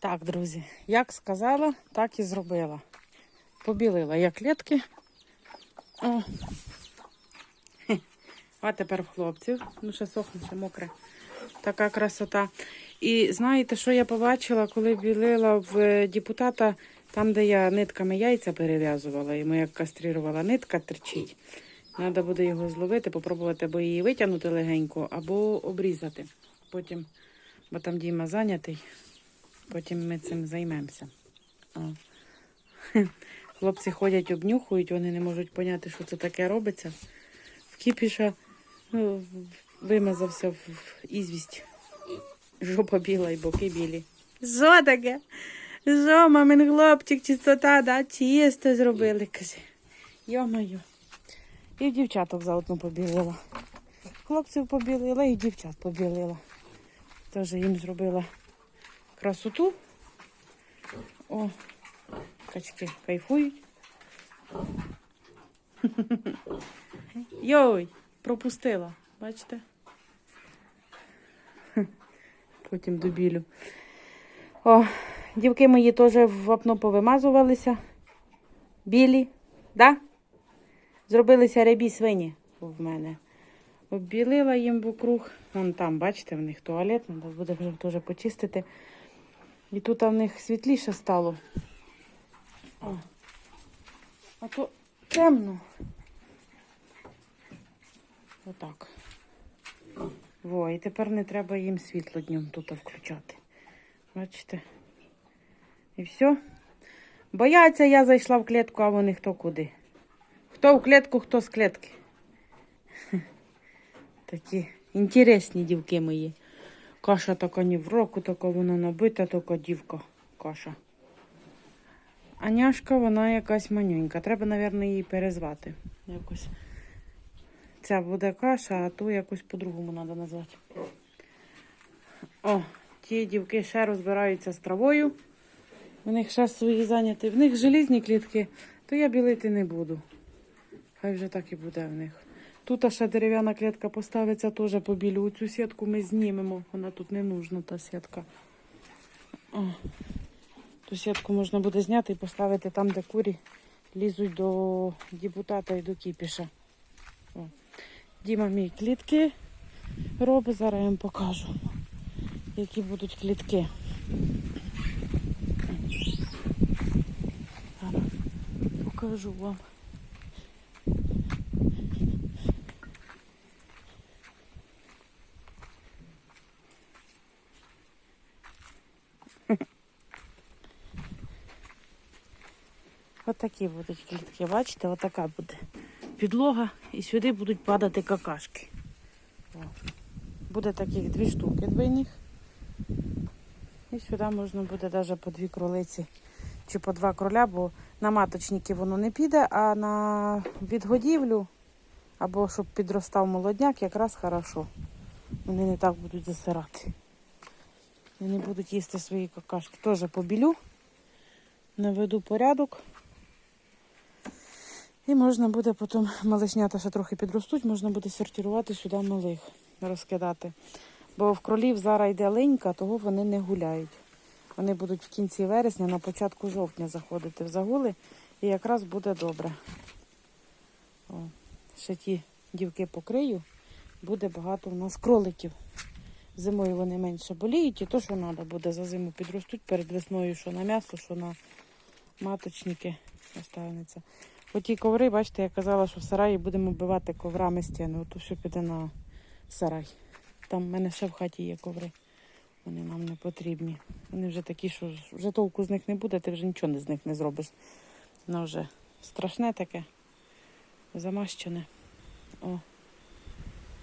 Так, друзі, як сказала, так і зробила. Побілила я клітки. О. А тепер в хлопців. Ну, ще сохне, ще мокре. Така красота. І знаєте, що я побачила, коли білила в е, депутата, там, де я нитками яйця перев'язувала, і моя кастрирувала нитка терчить. Треба буде його зловити, попробувати або її витягнути легенько, або обрізати. Потім, бо там Діма зайнятий, потім ми цим займемося. О. Хлопці ходять, обнюхують, вони не можуть поняти, що це таке робиться. В кіпіша ну, вимазався в ізвість. Жопа біла і боки білі. Що таке? Що, мамин хлопчик, чистота, да? Чисто зробили, каже. Йо-моє. І в дівчаток заодно побілила. Хлопців побілила і дівчат побілила. Теж їм зробила красоту. О, качки кайфують. Йой, пропустила, бачите? Потім добілю. О, дівки мої теж в вапно повимазувалися. Білі, да? Зробилися рябі свині в мене. Оббілила їм вокруг. Вон там, бачите, в них туалет, треба буде вже теж почистити. І тут в них світліше стало. О. А то темно. Отак. Во, і тепер не треба їм світло днем тут включати. Бачите? І все. Бояться, я зайшла в клітку, а вони хто куди. Хто в клітку, хто з клітки. Такі інтересні дівки мої. Каша така ні в року, така вона набита, така дівка каша. А няшка, вона якась манюнька. Треба, мабуть, її перезвати. Якось. Ця буде каша, а ту якось по-другому треба назвати. О, ті дівки ще розбираються з травою. У них ще свої зайняті. В них желізні клітки, то я білити не буду. Хай вже так і буде в них. Тут ще дерев'яна клітка поставиться, теж побілю. Цю сітку ми знімемо. Вона тут не нужна, та сітка. О. Ту сітку можна буде зняти і поставити там, де курі лізуть до депутата і до кіпіша. О. Діма мій клітки робить, зараз я вам покажу, які будуть клітки. Зараз покажу вам. Отакі будуть клітки, бачите, отака буде підлога і сюди будуть падати какашки. Буде таких дві штуки двойних. І сюди можна буде навіть по дві кролиці чи по два кроля, бо на маточники воно не піде, а на відгодівлю або щоб підростав молодняк, якраз хорошо. Вони не так будуть засирати. Вони будуть їсти свої какашки. Теж побілю, наведу порядок. І можна буде потім малишнята ще трохи підростуть, можна буде сортувати сюди малих, розкидати. Бо в кролів зараз йде линька, того вони не гуляють. Вони будуть в кінці вересня, на початку жовтня заходити в загули, і якраз буде добре. О, ще ті дівки покрию, буде багато у нас кроликів. Зимою вони менше боліють, і то, що треба буде за зиму підростуть перед весною, що на м'ясо, що на маточники останеться. Оті коври, бачите, я казала, що в сараї будемо вбивати коврами стіни. Ото все піде на сарай. Там в мене ще в хаті є коври. Вони нам не потрібні. Вони вже такі, що вже толку з них не буде, ти вже нічого з них не зробиш. Воно вже страшне таке, замащене. О.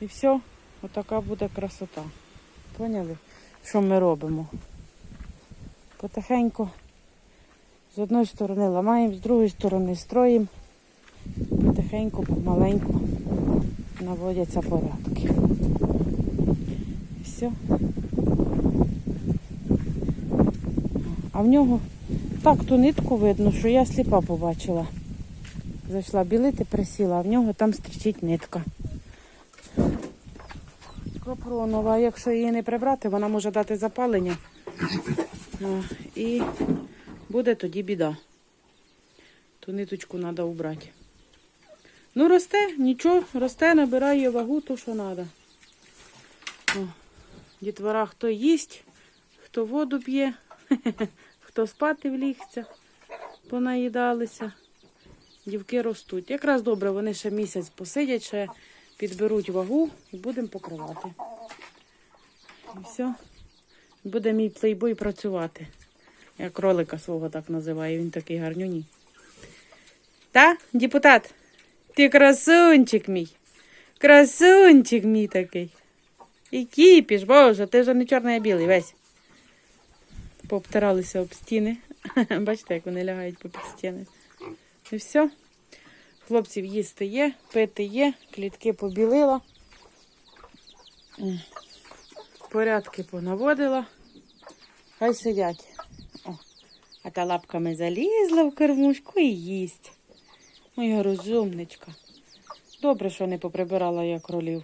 І все, отака буде красота. Поняли, що ми робимо? Потихеньку з одної сторони ламаємо, з другої сторони строїмо. Потихеньку, помаленьку наводяться порядки. Все. А в нього так ту нитку видно, що я сліпа побачила. Зайшла білити, присіла, а в нього там стрічить нитка. Копронова, якщо її не прибрати, вона може дати запалення. І буде тоді біда. Ту ниточку треба убрати. Ну, росте, нічого, росте, набирає вагу, то що треба. Дітвора хто їсть, хто воду п'є, хто спати влігся, понаїдалися. Дівки ростуть. Якраз добре, вони ще місяць посидять, ще підберуть вагу і будемо покривати. І все. Буде мій плейбой працювати. Я кролика свого так називаю, він такий гарнюній. Та, депутат? Ти красунчик мій. Красунчик мій такий. І кіпіш, боже, ти вже не чорний, а білий весь. Пообтиралися об стіни. Бачите, як вони лягають попід стіни. І все. Хлопців їсти є, пити є, клітки побілила. Порядки понаводила. Хай сидять. А та лапками залізла в кормушку і їсть. Моя розумничка. Добре, що не поприбирала я кролів.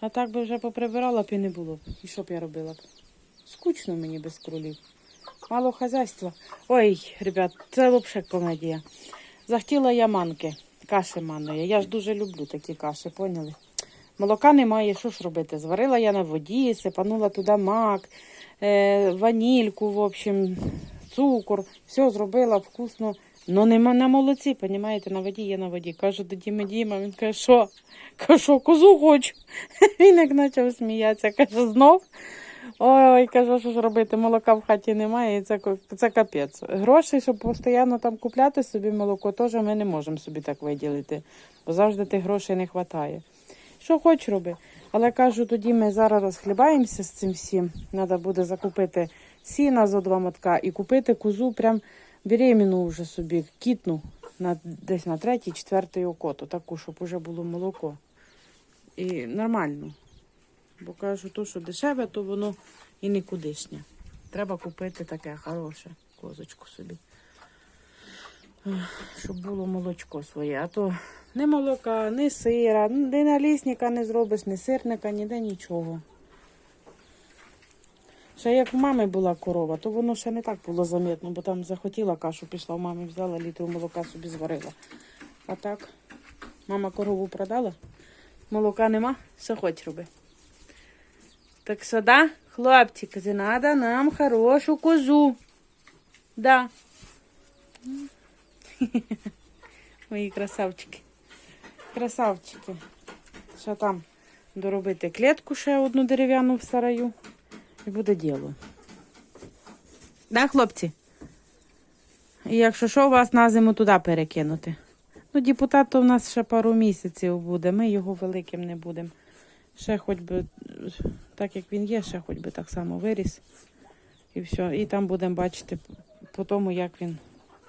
А так би вже поприбирала б і не було б. І що б я робила б? Скучно мені без кролів. Мало хазяйства. Ой, ребят, це взагалі комедія. Захотіла я манки, каші манної. Я ж дуже люблю такі каші, поняли? Молока немає, що ж робити? Зварила я на воді, сипанула туди мак, е, ванільку, в общем, цукор. Все зробила вкусно. Ну нема на молоці, понімаєте, на воді є на воді. Кажу до Діми Діма, він каже, що? Кажу, козу хочу. Він як почав сміятися, каже, знов. Ой, кажу, що ж робити, молока в хаті немає, і це, це капець. Грошей, щоб постійно там купляти собі молоко, теж ми не можемо собі так виділити, бо завжди тих грошей не вистачає. Що хоч роби. Але кажу, тоді ми зараз розхлібаємося з цим всім. Треба буде закупити сіна зо два мотка і купити козу прям беременну вже собі, кітну, на, десь на третій, четвертий окоту, таку, щоб вже було молоко. І нормально. Бо кажу, то, що дешеве, то воно і нікудишнє. Треба купити таке хороше козочку собі. Щоб було молочко своє. А то ні молока, ні сира, ні налісника не зробиш, ні сирника, ніде нічого. Ще як в мами була корова, то воно ще не так було замітно, бо там захотіла кашу, пішла в мамі, взяла літру молока собі зварила. А так, мама корову продала, молока нема, все хоч роби. Так що да, хлопці, каже, надо нам хорошу козу. Да. Мої красавчики. Красавчики. Що там доробити клітку ще одну дерев'яну в сараю. І буде діло. Да, хлопці? І якщо що, вас на зиму туди перекинути. Ну, депутат то в нас ще пару місяців буде. Ми його великим не будемо. Ще хоч би, так як він є, ще хоч би так само виріс. І все. І там будемо бачити по тому, як він,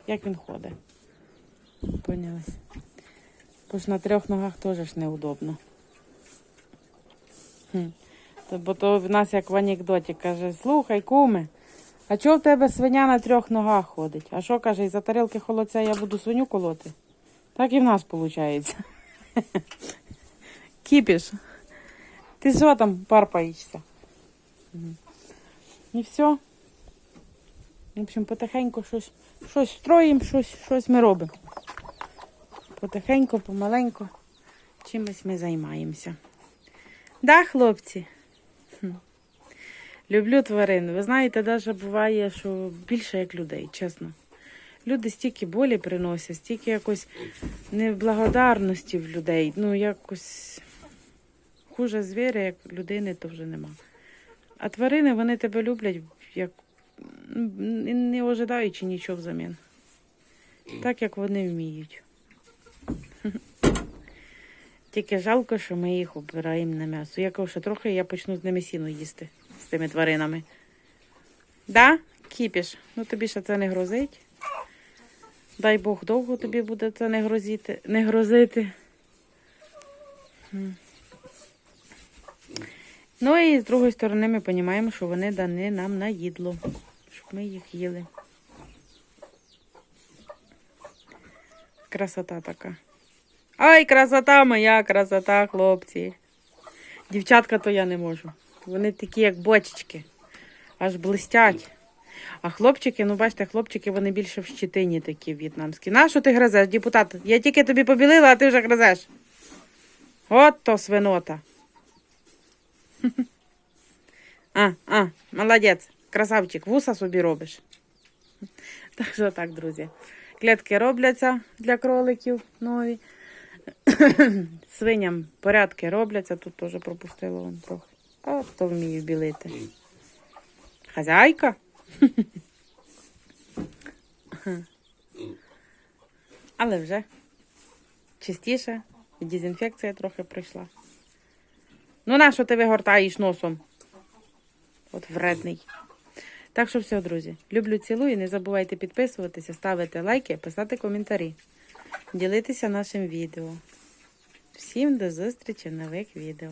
як він ходить. Поняли? Бо ж на трьох ногах теж неудобно. Хм. Бо то в нас як в анекдоті каже, слухай, куме, а чого в тебе свиня на трьох ногах ходить? А що каже, із-за тарілки холодця я буду свиню колоти? Так і в нас виходить. Кіпіш. Ти що там парпаєшся? І все. В общем, потихеньку щось, щось строїмо, щось, щось ми робимо. Потихеньку, помаленьку, чимось ми займаємося. Да, хлопці? Люблю тварин. Ви знаєте, навіть буває, що більше як людей, чесно. Люди стільки болі приносять, стільки якось неблагодарності в людей. Ну, якось хуже звіря, як людини, то вже нема. А тварини вони тебе люблять, як не ожидаючи нічого взамін. Так як вони вміють. Тільки жалко, що ми їх обираємо на м'ясо. Я кажу, що трохи я почну з ними сіно їсти з тими тваринами. Да? Кіпіш? Ну тобі ще це не грозить. Дай Бог довго тобі буде це не грозити. Не грозити. Ну і з другої сторони ми розуміємо, що вони дані нам на їдло, щоб ми їх їли. Красота така. Ай, красота моя, красота, хлопці. Дівчатка то я не можу. Вони такі, як бочечки, аж блистять. А хлопчики, ну бачите, хлопчики вони більше в щитині такі в'єтнамські. На що ти гризеш, депутат? Я тільки тобі побілила, а ти вже гризеш. От то свинота. А, а, молодець, красавчик, вуса собі робиш. Так що так, друзі. Клітки робляться для кроликів нові. Свиням порядки робляться, тут теж пропустила вон трохи. А то вмію білити. Хазяйка. Але вже чистіше, дезінфекція трохи пройшла. Ну, на що ти вигортаєш носом? От вредний. Так що все, друзі. Люблю, цілую. Не забувайте підписуватися, ставити лайки, писати коментарі, ділитися нашим відео. Всім до зустрічі в нових відео.